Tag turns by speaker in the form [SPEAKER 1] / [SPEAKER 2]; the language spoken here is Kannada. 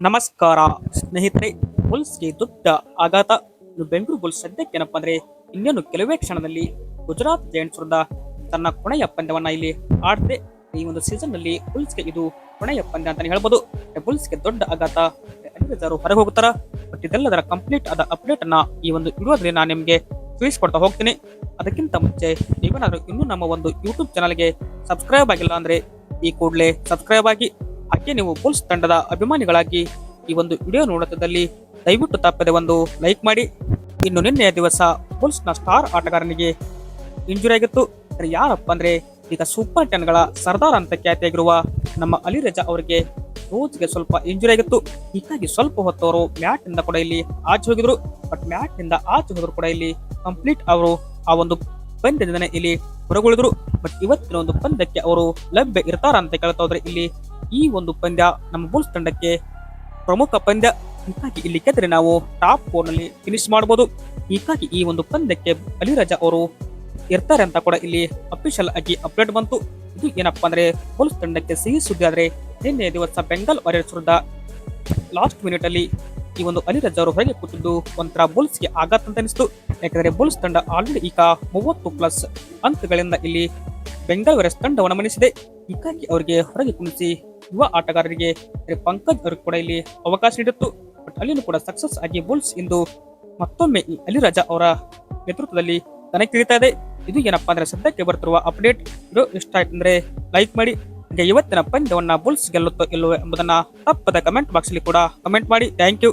[SPEAKER 1] ನಮಸ್ಕಾರ ಸ್ನೇಹಿತರೆ ಬುಲ್ಸ್ಗೆ ದೊಡ್ಡ ಆಘಾತ. ಬೆಂಗಳೂರು ಬುಲ್ಸ್ ಸದ್ಯಕ್ಕೆ ಏನಪ್ಪಾ ಅಂದ್ರೆ ಇನ್ನೇನು ಕೆಲವೇ ಕ್ಷಣದಲ್ಲಿ ಗುಜರಾತ್ ಜೈಂಟ್ಸ್ ವಿರುದ್ಧ ತನ್ನ ಕೊನೆಯ ಪಂದ್ಯವನ್ನ ಇಲ್ಲಿ ಆಡದೆ ಈ ಒಂದು ಸೀಸನ್ನಲ್ಲಿ ಬುಲ್ಸ್ಗೆ ಇದು ಕೊನೆಯ ಪಂದ್ಯ ಅಂತಾನೆ ಹೇಳ್ಬೋದು. ಬುಲ್ಸ್ಗೆ ದೊಡ್ಡ ಆಘಾತ. ಅನಿರುದ್ಧರು ಹೊರಗೆ ಹೋಗ್ತಾರ ಬಟ್ ಇದೆಲ್ಲದರ ಕಂಪ್ಲೀಟ್ ಆದ ಅಪ್ಡೇಟ್ ಅನ್ನ ಈ ಒಂದು ವಿಡಿಯೋದಲ್ಲಿ ನಾನು ನಿಮಗೆ ತಿಳಿಸ್ಕೊಡ್ತಾ ಹೋಗ್ತೀನಿ. ಅದಕ್ಕಿಂತ ಮುಂಚೆ ನೀವೇನಾದ್ರೂ ಇನ್ನೂ ನಮ್ಮ ಒಂದು ಯೂಟ್ಯೂಬ್ ಚಾನಲ್ಗೆ ಸಬ್ಸ್ಕ್ರೈಬ್ ಆಗಿಲ್ಲ ಅಂದ್ರೆ ಈ ಕೂಡಲೇ ಸಬ್ಸ್ಕ್ರೈಬ್ ಆಗಿ ಹಾಗೆ ನೀವು ಬುಲ್ಸ್ ತಂಡದ ಅಭಿಮಾನಿಗಳಾಗಿ ಈ ಒಂದು ವಿಡಿಯೋ ನೋಡುತ್ತಿದ್ದಲ್ಲಿ ದಯವಿಟ್ಟು ತಪ್ಪದೆ ಒಂದು ಲೈಕ್ ಮಾಡಿ. ಇನ್ನು ನಿನ್ನೆಯ ದಿವಸ ಬುಲ್ಸ್ನ ಸ್ಟಾರ್ ಆಟಗಾರನಿಗೆ ಇಂಜುರಿ ಆಗಿತ್ತು. ಯಾರಪ್ಪ ಅಂದ್ರೆ ಈಗ ಸೂಪರ್ ಟೆನ್ಗಳ ಸರ್ದಾರ್ ಅಂತ ಖ್ಯಾತಿಯಾಗಿರುವ ನಮ್ಮ ಅಲಿ ರಜಾ ಅವರಿಗೆ ರೋಜ್ಗೆ ಸ್ವಲ್ಪ ಇಂಜುರಿ ಆಗಿತ್ತು. ಹೀಗಾಗಿ ಸ್ವಲ್ಪ ಹೊತ್ತವರು ಮ್ಯಾಟ್ನಿಂದ ಕೂಡ ಇಲ್ಲಿ ಆಚೆ ಹೋಗಿದ್ರು. ಬಟ್ ಮ್ಯಾಟ್ನಿಂದ ಆಚೆ ಹೋದ್ರು ಕೂಡ ಇಲ್ಲಿ ಕಂಪ್ಲೀಟ್ ಅವರು ಆ ಒಂದು ಪಂದ್ಯದಿಂದ ಇಲ್ಲಿ ಹೊರಗುಳಿದ್ರು. ಬಟ್ ಇವತ್ತಿನ ಒಂದು ಪಂದ್ಯಕ್ಕೆ ಅವರು ಲಭ್ಯ ಇರ್ತಾರ ಅಂತ ಕೇಳ್ತಾ ಹೋದ್ರೆ ಇಲ್ಲಿ ಈ ಒಂದು ಪಂದ್ಯ ನಮ್ಮ ಬುಲ್ಸ್ ತಂಡಕ್ಕೆ ಪ್ರಮುಖ ಪಂದ್ಯ. ಹೀಗಾಗಿ ಇಲ್ಲಿ ಗೆದ್ರೆ ನಾವು ಟಾಪ್ ಫೋರ್ನಲ್ಲಿ ಫಿನಿಶ್ ಮಾಡಬಹುದು ಹೀಗಾಗಿ ಈ ಒಂದು ಪಂದ್ಯಕ್ಕೆ ಅಲಿರಾಜ ಅವರು ಇರ್ತಾರೆ ಅಂತ ಕೂಡ ಇಲ್ಲಿ ಅಫಿಷಿಯಲ್ ಆಗಿ ಅಪ್ಡೇಟ್ ಬಂತು. ಇದು ಏನಪ್ಪಾ ಅಂದ್ರೆ ಬುಲ್ಸ್ ತಂಡಕ್ಕೆ ಸಿಹಿ ಸುದ್ದಿ ಆದ್ರೆ ನಿನ್ನೆ ದಿವಸ ಬೆಂಗಾಲ್ ವಾರಿಯರ್ಸ್ ವಿರುದ್ಧ ಲಾಸ್ಟ್ ಮಿನಿಟ್ ಅಲ್ಲಿ ಈ ಒಂದು ಅಲಿರಾಜ ಅವರು ಹೊರಗೆ ಕೂತಿದ್ದು ಒಂಥರ ಬುಲ್ಸ್ಗೆ ಆಘಾತ ಅಂತ ಅನಿಸ್ತು. ಯಾಕಂದ್ರೆ ಬುಲ್ಸ್ ತಂಡ ಆಲ್ರೆಡಿ ಈಗ ಮೂವತ್ತು ಪ್ಲಸ್ ಅಂಕಗಳಿಂದ ಇಲ್ಲಿ ಬೆಂಗಾಲ್ ವಾರಿಯರ್ಸ್ ತಂಡವನ್ನು ಮಣಿಸಿದೆ. ಹೀಗಾಗಿ ಅವರಿಗೆ ಹೊರಗೆ ಕುಣಿಸಿ ಯುವ ಆಟಗಾರರಿಗೆ ಪಂಕಜ್ ಅವರು ಕೂಡ ಇಲ್ಲಿ ಅವಕಾಶ ನೀಡಿತ್ತು. ಬಟ್ ಅಲ್ಲಿನೂ ಕೂಡ ಸಕ್ಸಸ್ ಆಗಿ ಬುಲ್ಸ್ ಇಂದು ಮತ್ತೊಮ್ಮೆ ಈ ಅಲಿರಾಜ ಅವರ ನೇತೃತ್ವದಲ್ಲಿ ಇಳಿತಾ ಇದೆ. ಇದು ಏನಪ್ಪಾ ಅಂದ್ರೆ ಸದ್ಯಕ್ಕೆ ಬರ್ತಿರುವ ಅಪ್ಡೇಟ್ ಇದು ಇಷ್ಟ ಆಯ್ತು ಅಂದ್ರೆ ಲೈಕ್ ಮಾಡಿ, ಹಾಗೆ ಇವತ್ತಿನ ಪಂದ್ಯವನ್ನ ಬುಲ್ಸ್ ಗೆಲ್ಲುತ್ತೋ ಇಲ್ಲವೋ ಎಂಬುದನ್ನ ತಪ್ಪದ ಕಮೆಂಟ್ ಬಾಕ್ಸ್ ಅಲ್ಲಿ ಕೂಡ ಕಮೆಂಟ್ ಮಾಡಿ. Thank you